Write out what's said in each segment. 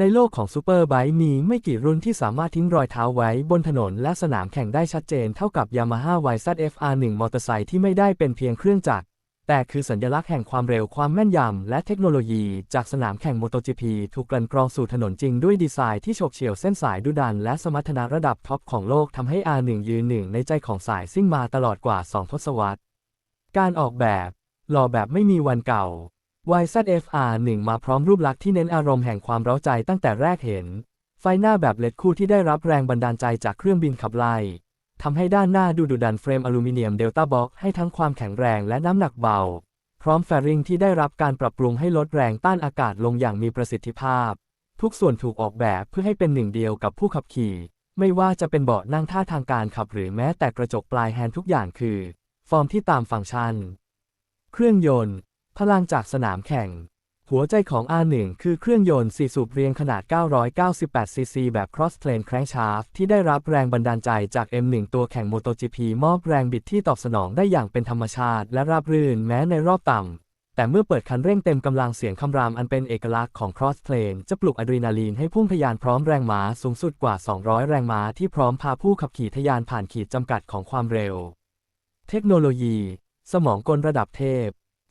ในโลกของซูเปอร์ไบค์มีไม่กี่รุ่นที่สามารถทิ้งรอยเท้าไว้บนถนนและสนามแข่งได้ชัดเจนเท่ากับ Yamaha YZF-R1 มอเตอร์ไซค์ที่ไม่ได้เป็นเพียงเครื่องจักร แต่คือสัญลักษณ์แห่งความเร็วความแม่นยำ และเทคโนโลยีจากสนามแข่ง MotoGP ถูกกลั่นกรองสู่ถนนจริงด้วยดีไซน์ที่โฉบเฉี่ยวเส้นสายดุดัน และสมรรถนะระดับท็อปของโลกทำให้ R1 ยืนหนึ่งในใจของสายซิ่งมาตลอดกว่า 2 ทศวรรษ การออกแบบหล่อแบบไม่มีวันเก่า YZF-R1 มาพร้อมรูปลักษณ์ที่เน้นอารมณ์แห่งความเร้าใจตั้งแต่แรกเห็น ไฟหน้าแบบเลดคู่ที่ได้รับแรงบันดาลใจจากเครื่องบินขับไล่ทำให้ด้านหน้าดูดุดันเฟรมอลูมิเนียมเดลต้าบ็อกให้ทั้งความแข็งแรงและน้ำหนักเบา พร้อมแฟริงที่ได้รับการปรับปรุงให้ลดแรงต้านอากาศลงอย่างมีประสิทธิภาพ ทุกส่วนถูกออกแบบเพื่อให้เป็นหนึ่งเดียวกับผู้ขับขี่ ไม่ว่าจะเป็นเบาะนั่งท่าทางการขับหรือแม้แต่กระจกปลายแฮนด์ทุกอย่างคือ ฟอร์มที่ตามฟังก์ชัน เครื่องยนต์ พลังจากสนามแข่ง หัวใจของ R1 คือเครื่องยนต์ 4 สูบเรียงขนาด 998 ซีซี แบบ Cross Plane Crankshaft ที่ได้รับแรงบันดาลใจจาก M1 ตัวแข่ง MotoGP มอบแรงบิดที่ตอบสนองได้อย่างเป็นธรรมชาติ และราบรื่นแม้ในรอบต่ำแต่เมื่อเปิดคันเร่งเต็มกำลังเสียงคำรามอันเป็นเอกลักษณ์ของ Cross Plane จะปลุกอะดรีนาลีนให้พุ่งทะยานพร้อมแรงม้าสูงสุดกว่า 200 แรงม้าที่พร้อมพาผู้ขับขี่ทะยานผ่านขีดจำกัดของความเร็ว เทคโนโลยี สมองกลระดับเทพ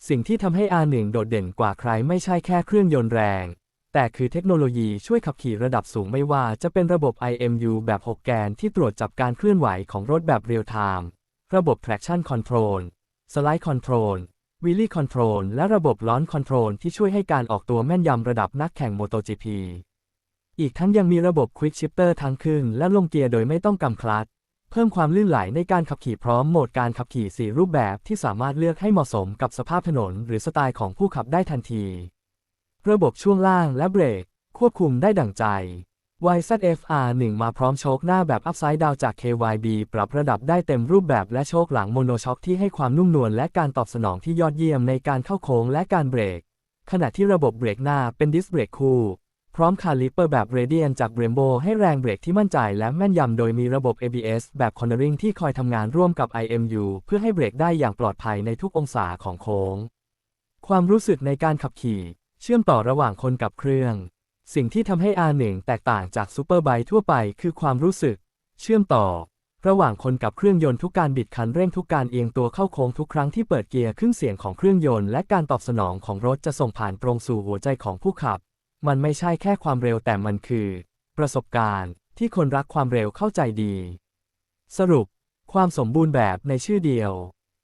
สิ่งที่ทำให้ R1 โดดเด่นกว่าใครไม่ใช่แค่เครื่องยนต์แรง แต่คือเทคโนโลยีช่วยขับขี่ระดับสูงไม่ว่าจะเป็นระบบ IMU แบบ 6 แกนที่ตรวจจับการเคลื่อนไหวของรถแบบเรียลไทม์ระบบ traction control slide control wheelie control และระบบ launch control ที่ช่วยให้การออกตัวแม่นยำระดับนักแข่ง MotoGP อีกทั้งยังมีระบบ quick shifter ทั้งขึ้นและลงเกียร์โดยไม่ต้องกำคลัตช์ เพิ่มความลื่นไหลในการขับขี่พร้อมโหมดการขับขี่ 4 รูปแบบที่สามารถเลือกให้เหมาะสมกับสภาพถนน หรือสไตล์ของผู้ขับได้ทันที ระบบช่วงล่างและเบรก ควบคุมได้ดั่งใจ YZF-R1 มาพร้อมโชคหน้าแบบ Upside Down จาก KYB ปรับระดับได้เต็มรูปแบบและโชคหลังโมโนช็อคที่ให้ความนุ่มนวลและการตอบสนองที่ยอดเยี่ยมในการเข้าโค้งและการเบรก ขณะที่ระบบเบรกหน้าเป็นดิสเบรกคู่ พร้อมคาลิปเปอร์แบบเรเดียนจาก Brembo ให้แรงเบรกที่มั่นใจและแม่นยำโดยมีระบบ ABS แบบ Cornering ที่คอยทำงานร่วมกับ IMU เพื่อให้เบรกได้อย่างปลอดภัยในทุกองศาของโค้ง ความรู้สึกในการขับขี่ เชื่อมต่อระหว่างคนกับเครื่อง สิ่งที่ทำให้ R1 แตกต่างจากซูเปอร์ไบทั่วไปคือความรู้สึก เชื่อมต่อ ระหว่างคนกับเครื่องยนต์ทุกการบิดคันเร่งทุกการเอียงตัวเข้าโค้งทุกครั้งที่เปิดเกียร์ครื่งเสียงของเครื่องยนต์และการตอบสนองของรถจะส่งผ่านตรงสู่หัวใจของผู้ขับ มันไม่ใช่แค่ความเร็วแต่มันคือ ประสบการณ์ที่คนรักความเร็วเข้าใจดี สรุป ความสมบูรณ์แบบในชื่อเดียว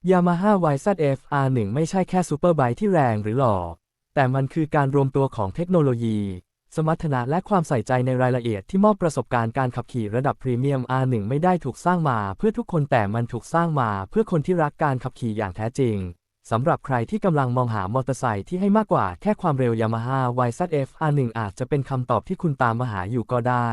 Yamaha YZF R1 ไม่ใช่แค่ซูเปอร์ไบค์ที่แรงหรือหล่อ แต่มันคือการรวมตัวของเทคโนโลยี สมรรถนะและความใส่ใจในรายละเอียดที่มอบประสบการณ์การขับขี่ระดับพรีเมียม R1 ไม่ได้ถูกสร้างมาเพื่อทุกคนแต่มันถูกสร้างมาเพื่อคนที่รักการขับขี่อย่างแท้จริง สำหรับใครที่กำลังมองหามอเตอร์ไซค์ที่ให้มากกว่าแค่ความเร็ว Yamaha YZF R1 อาจจะเป็นคำตอบที่คุณตามมาหาอยู่ก็ได้